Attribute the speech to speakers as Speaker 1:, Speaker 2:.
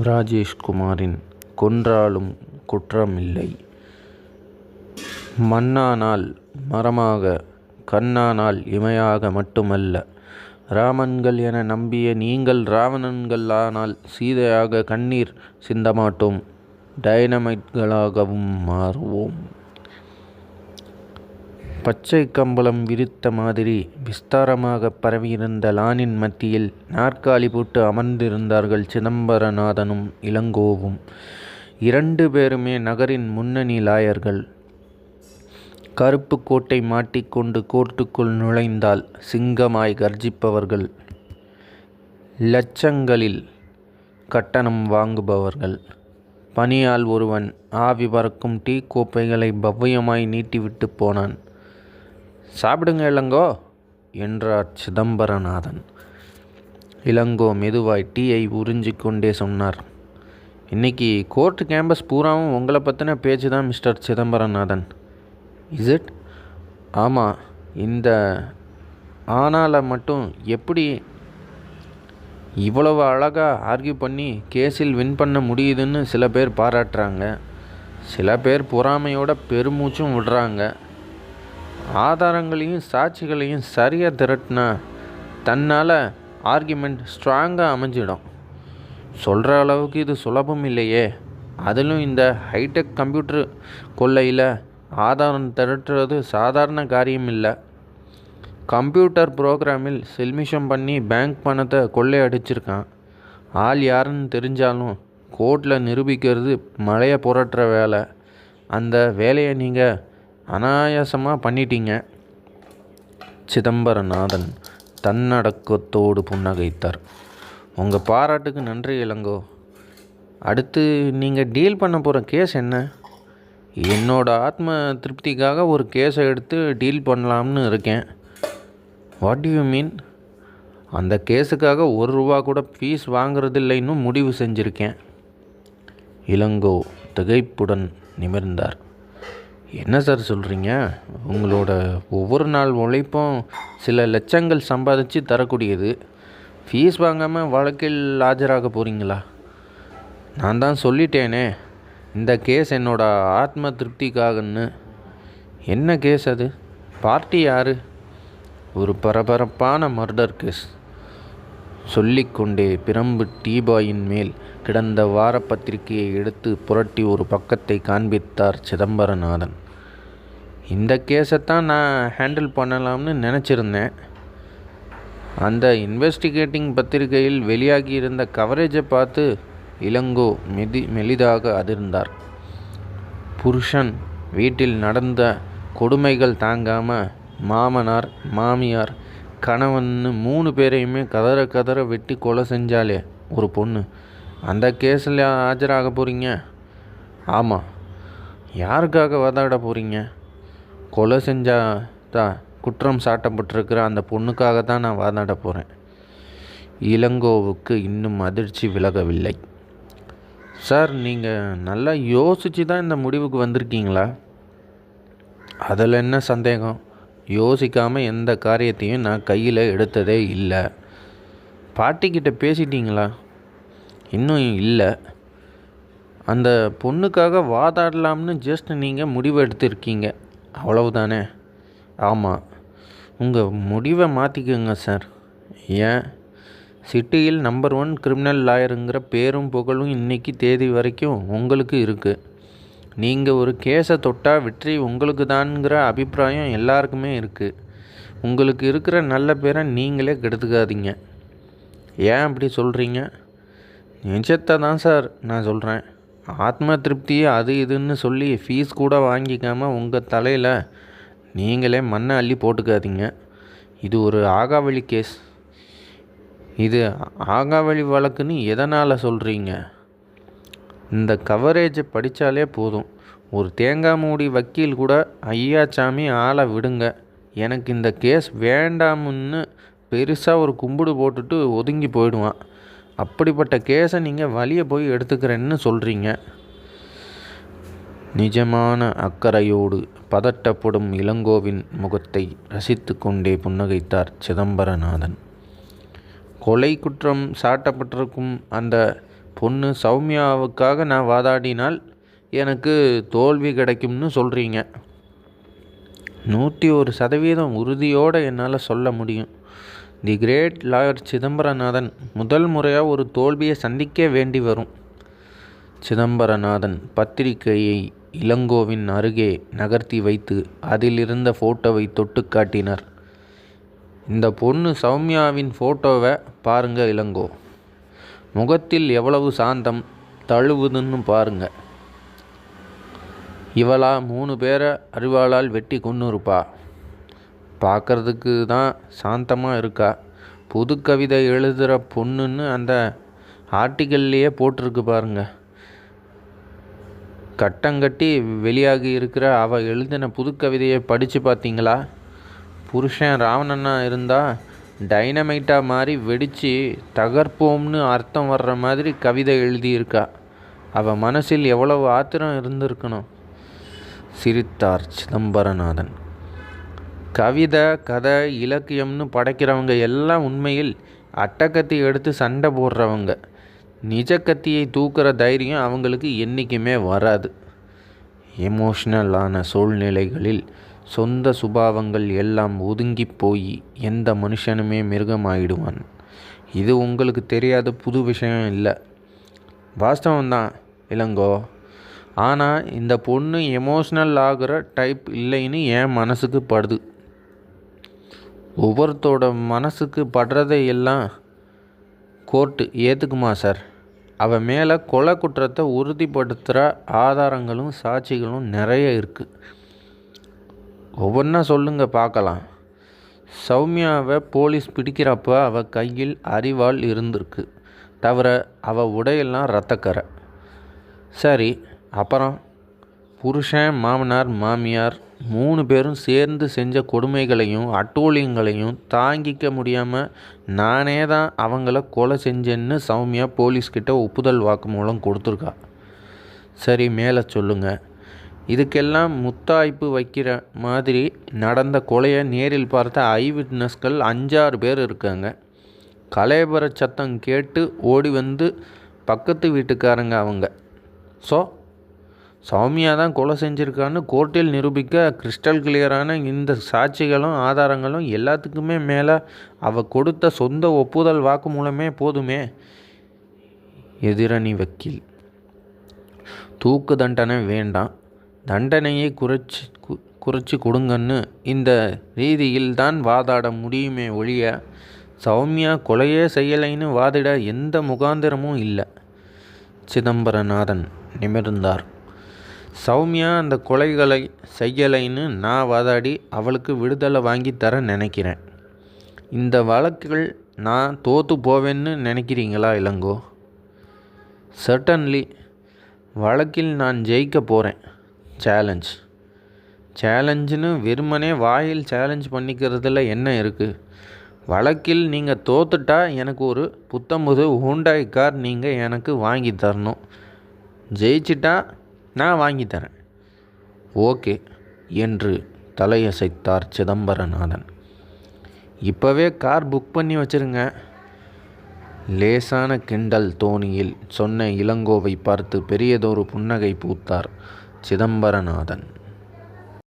Speaker 1: ராஜேஷ்குமாரின் கொன்றாலும் குற்றமில்லை. மண்ணானால் மரமாக கண்ணானால் இமையாக மட்டுமல்ல. ராமன்கள் என நம்பிய நீங்கள் ராவணன்கள் ஆனால் சீதையாக கண்ணீர் சிந்தமாட்டோம். டைனமைட்களாகவும் மாறுவோம். பச்சை கம்பளம் விரித்த மாதிரி விஸ்தாரமாக பரவியிருந்த லானின் மத்தியில் நாற்காலி போட்டு அமர்ந்திருந்தார்கள் சிதம்பரநாதனும் இளங்கோவும். இரண்டு பேருமே நகரின் முன்னணி லாயர்கள். கருப்பு கோட்டை மாட்டிக்கொண்டு கோர்ட்டுக்குள் நுழைந்தால் சிங்கமாய் கர்ஜிப்பவர்கள். லட்சங்களில் கட்டணம் வாங்குபவர்கள். பணியால் ஒருவன் ஆவி பறக்கும் டீ கோப்பைகளை பவ்யமாய் நீட்டிவிட்டு போனான். சாப்பிடுங்க இளங்கோ என்றார் சிதம்பரநாதன். இளங்கோ மெதுவாய் டீயை உறிஞ்சிக் கொண்டே சொன்னார். இன்னைக்கு கோர்ட்டு கேம்பஸ் பூராவும் உங்களை பற்றின பேச்சு தான் மிஸ்டர் சிதம்பரநாதன். இஸ் இட் ஆமாம் இந்த ஆனால் மட்டும் எப்படி இவ்வளவு அழகாக ஆர்கியூ பண்ணி கேஸில் வின் பண்ண முடியுதுன்னு சில பேர் பாராட்டுறாங்க. சில பேர் பொறாமையோட பெருமூச்சும் விடுறாங்க. ஆதாரங்களையும் சாட்சிகளையும் சரியாக திரட்டினா தன்னால் ஆர்கியூமெண்ட் ஸ்ட்ராங்காக அமைஞ்சிடும். சொல்கிற அளவுக்கு இது சுலபம் இல்லையே. அதிலும் இந்த ஹைடெக் கம்ப்யூட்டர் கொள்ளையில் ஆதாரம் திரட்டுறது சாதாரண காரியம் இல்லை. கம்ப்யூட்டர் ப்ரோக்ராமில் செல்மிஷம் பண்ணி பேங்க் பணத்தை கொள்ளையடிச்சிருக்கான் ஆள் யாருன்னு தெரிஞ்சாலும் கோர்ட்டில் நிரூபிக்கிறது மழையை புரட்டுற வேலை. அந்த வேலையை நீங்கள் அனாயாசமாக பண்ணிட்டீங்க. சிதம்பரநாதன் தன்னடக்கத்தோடு புன்னகைத்தார். உங்கள் பாராட்டுக்கு நன்றி இளங்கோ. அடுத்து நீங்கள் டீல் பண்ண போகிற கேஸ் என்ன? என்னோடய ஆத்ம திருப்திக்காக ஒரு கேஸை எடுத்து டீல் பண்ணலாம்னு இருக்கேன். வாட் யூ மீன் அந்த கேஸுக்காக ஒரு ரூபா கூட ஃபீஸ் வாங்குறதில்லைன்னு முடிவு செஞ்சுருக்கேன். இளங்கோ திகைப்புடன் நிமிர்ந்தார். என்ன சார் சொல்கிறீங்க உங்களோட ஒவ்வொரு நாள் உழைப்பும் சில லட்சங்கள் சம்பாதிச்சு தரக்கூடியது. ஃபீஸ் வாங்காமல் வழக்கில் ஆஜராக போகிறீங்களா நான் தான் சொல்லிட்டேனே இந்த கேஸ் என்னோட ஆத்ம திருப்திக்காகன்னு. என்ன கேஸ் அது? பார்ட்டி யார்? ஒரு பரபரப்பான மர்டர் கேஸ் சொல்லிக்கொண்டே பிரம்பு டீபாயின் மேல் கிடந்த வார பத்திரிகையை எடுத்து புரட்டி ஒரு பக்கத்தை காண்பித்தார் சிதம்பரநாதன். இந்த கேஸை தான் நான் ஹேண்டில் பண்ணலாம்னு நினச்சிருந்தேன். அந்த இன்வெஸ்டிகேட்டிங் பத்திரிகையில் வெளியாகியிருந்த கவரேஜை பார்த்து இளங்கோ மெதி மெலிதாக அதிர்ந்தார். புருஷன் வீட்டில் நடந்த கொடுமைகள் தாங்காமல் மாமனார் மாமியார் கணவன்னு மூணு பேரையுமே கதற கதற வெட்டி கொலை செஞ்சாலே ஒரு பொண்ணு. அந்த கேஸில் ஆஜராக போகிறீங்க ஆமாம் யாருக்காக வதாட போகிறீங்க கொலை செஞ்சா தான் குற்றம் சாட்டப்பட்டிருக்கிற அந்த பொண்ணுக்காக தான் நான் வாதாட போகிறேன் இளங்கோவுக்கு இன்னும் அதிர்ச்சி விலகவில்லை. சார் நீங்கள் நல்லா யோசித்து தான் இந்த முடிவுக்கு வந்திருக்கீங்களா? அதில் என்ன சந்தேகம்? யோசிக்காமல் எந்த காரியத்தையும் நான் கையில் எடுத்ததே இல்லை. பாட்டிக்கிட்ட பேசிட்டீங்களா? இன்னும் இல்லை. அந்த பொண்ணுக்காக வாதாடலாம்னு ஜஸ்ட் நீங்கள் முடிவு எடுத்திருக்கீங்க அவ்வளவுதானே? ஆமாம் உங்கள் முடிவை மாற்றிக்கோங்க சார். ஏன்? சிட்டியில் நம்பர் ஒன் கிரிமினல் லாயருங்கிற பேரும் புகழும் இன்றைக்கி தேதி வரைக்கும் உங்களுக்கு இருக்குது நீங்கள் ஒரு கேஸை தொட்டால் வெற்றி உங்களுக்கு தான்ங்கிற அபிப்பிராயம் எல்லாருக்குமே இருக்குது உங்களுக்கு இருக்கிற நல்ல பேரை நீங்களே கெடுத்துக்காதீங்க. ஏன் அப்படி சொல்கிறீங்க நிஜத்தை தான் சார் நான் சொல்கிறேன் ஆத்ம திருப்தி அது இதுன்னு சொல்லி ஃபீஸ் கூட வாங்கிக்காமல் உங்கள் தலையில் நீங்களே மண்ணை அள்ளி போட்டுக்காதீங்க. இது ஒரு ஆகாவளி கேஸ் இது ஆகாவளி வழக்குன்னு எதனால் சொல்கிறீங்க இந்த கவரேஜை படித்தாலே போதும். ஒரு தேங்காய் மூடி வக்கீல் கூட ஐயா சாமி ஆளை விடுங்க. எனக்கு இந்த கேஸ் வேண்டாமுன்னு பெருசாக ஒரு கும்பிடு போட்டுட்டு ஒதுங்கி போயிடுவான். அப்படிப்பட்ட கேஸை நீங்கள் வழியை போய் எடுத்துக்கிறேன்னு சொல்கிறீங்க நிஜமான அக்கறையோடு பதட்டப்படும் இளங்கோவின் முகத்தை ரசித்து கொண்டே புன்னகைத்தார் சிதம்பரநாதன். கொலை குற்றம் சாட்டப்பட்டிருக்கும் அந்த பொண்ணு சௌமியாவுக்காக நான் வாதாடினால் எனக்கு தோல்வி கிடைக்கும்னு சொல்கிறீங்க நூற்றி ஒரு சதவீதம் உறுதியோடு என்னால் சொல்ல முடியும். தி கிரேட் லாயர் சிதம்பரநாதன் முதல் முறையாக ஒரு தோல்வியை சந்திக்க வேண்டி வரும். சிதம்பரநாதன் பத்திரிகையை இளங்கோவின் அருகே நகர்த்தி வைத்து அதிலிருந்த ஃபோட்டோவை தொட்டு காட்டினார். இந்த பொண்ணு சௌமியாவின் ஃபோட்டோவை பாருங்க இளங்கோ. முகத்தில் எவ்வளவு சாந்தம் தழுவுதுன்னு பாருங்க. இவளா மூணு பேரை அறிவாளால் வெட்டி கொண்டு இருப்பா பார்க்கறதுக்கு தான் சாந்தமாக இருக்கா? புது கவிதை எழுதுகிற பொண்ணுன்னு அந்த ஆர்டிக்கல்லையே போட்டிருக்கு பாருங்க. கட்டங்கட்டி வெளியாகி இருக்கிற அவள் எழுதின புது கவிதையை படித்து பார்த்தீங்களா? புருஷன் ராவணனா இருந்தால் டைனமைட்டாக மாதிரி வெடித்து தகர்ப்போம்னு அர்த்தம் வர்ற மாதிரி கவிதை எழுதியிருக்கா. அவள் மனசில் எவ்வளவு ஆத்திரம் இருந்திருக்கணும்? சிரித்தார் சிதம்பரநாதன். கவிதை கதை இலக்கியம்னு படைக்கிறவங்க எல்லாம் உண்மையில் அட்டக்கத்தி எடுத்து சண்டை போடுறவங்க. நிஜ கத்தியை தூக்குற தைரியம் அவங்களுக்கு என்றைக்குமே வராது. எமோஷ்னலான சூழ்நிலைகளில் சொந்த சுபாவங்கள் எல்லாம் ஒதுங்கி போய் எந்த மனுஷனுமே மிருகமாயிடுவான். இது உங்களுக்கு தெரியாத புது விஷயம் இல்லை. வாஸ்தவம்தான் இளங்கோ. ஆனால் இந்த பொண்ணு எமோஷ்னல் ஆகிற டைப் இல்லைன்னு என் மனசுக்கு படுது. ஒவ்வொருத்தோட மனசுக்கு படுறதை எல்லாம் கோர்ட்டு ஏற்றுக்குமா சார்? அவன் மேலே கொலை குற்றத்தை உறுதிப்படுத்துகிற ஆதாரங்களும் சாட்சிகளும் நிறைய இருக்குது ஒவ்வொன்றா சொல்லுங்க பார்க்கலாம் சௌமியாவை போலீஸ் பிடிக்கிறப்ப அவள் கையில் அரிவாள் இருந்திருக்கு. தவிர அவள் உடையெல்லாம் ரத்தக்கரை சரி அப்புறம் புருஷன் மாமனார் மாமியார் மூணு பேரும் சேர்ந்து செஞ்ச கொடுமைகளையும் அட்டூழியங்களையும் தாங்கிக்க முடியாமல் நானே தான் அவங்கள கொலை செஞ்சேன்னு சௌமியா போலீஸ்கிட்ட ஒப்புதல் வாக்குமூலம் கொடுத்துருக்கா. சரி மேலே சொல்லுங்கள் இதுக்கெல்லாம் முத்தாய்ப்பு வைக்கிற மாதிரி நடந்த கொலையை நேரில் பார்த்த ஐ விட்னஸ்கள் அஞ்சாறு பேர் இருக்காங்க. கலேபர சத்தம் கேட்டு ஓடி வந்து பக்கத்து வீட்டுக்காரங்க அவங்க. ஸோ சௌமியா தான் கொலை செஞ்சுருக்கான்னு கோர்ட்டில் நிரூபிக்க கிறிஸ்டல் கிளியரான இந்த சாட்சிகளும் ஆதாரங்களும் எல்லாத்துக்குமே மேலே அவள் கொடுத்த சொந்த ஒப்புதல் வாக்கு மூலமே போதுமே. எதிரணி வக்கீல். தூக்கு தண்டனை வேண்டாம். தண்டனையை குறைச்சி கு குறைச்சி கொடுங்கன்னு இந்த ரீதியில் தான் வாதாட முடியுமே ஒழிய சௌமியா கொலையே செய்யலைன்னு வாதிட எந்த முகாந்திரமும் இல்லை. சிதம்பரநாதன் நிமிர்ந்தார். சௌமியா அந்த கொலைகளை செய்யலைன்னு நான் வாதாடி அவளுக்கு விடுதலை வாங்கி தர நினைக்கிறேன். இந்த வழக்குகள் நான் தோற்று போவேன்னு நினைக்கிறீங்களா இளங்கோ? சர்டன்லி வழக்கில் நான் ஜெயிக்க போகிறேன் சேலஞ்ச் சேலஞ்சுன்னு வெறுமனே வாயில் சேலஞ்ச் பண்ணிக்கிறதுல என்ன இருக்குது வழக்கில் நீங்கள் தோத்துட்டா எனக்கு ஒரு புத்தம்புது ஹூண்டாய் கார் நீங்கள் எனக்கு வாங்கி தரணும். ஜெயிச்சிட்டா நான் வாங்கி தரேன். ஓகே என்று தலையசைத்தார் சிதம்பரநாதன். இப்போவே கார் புக் பண்ணி வச்சுருங்க. லேசான கிண்டல் தோணியில் சொன்ன இளங்கோவை பார்த்து பெரியதொரு புன்னகை பூத்தார் சிதம்பரநாதன்.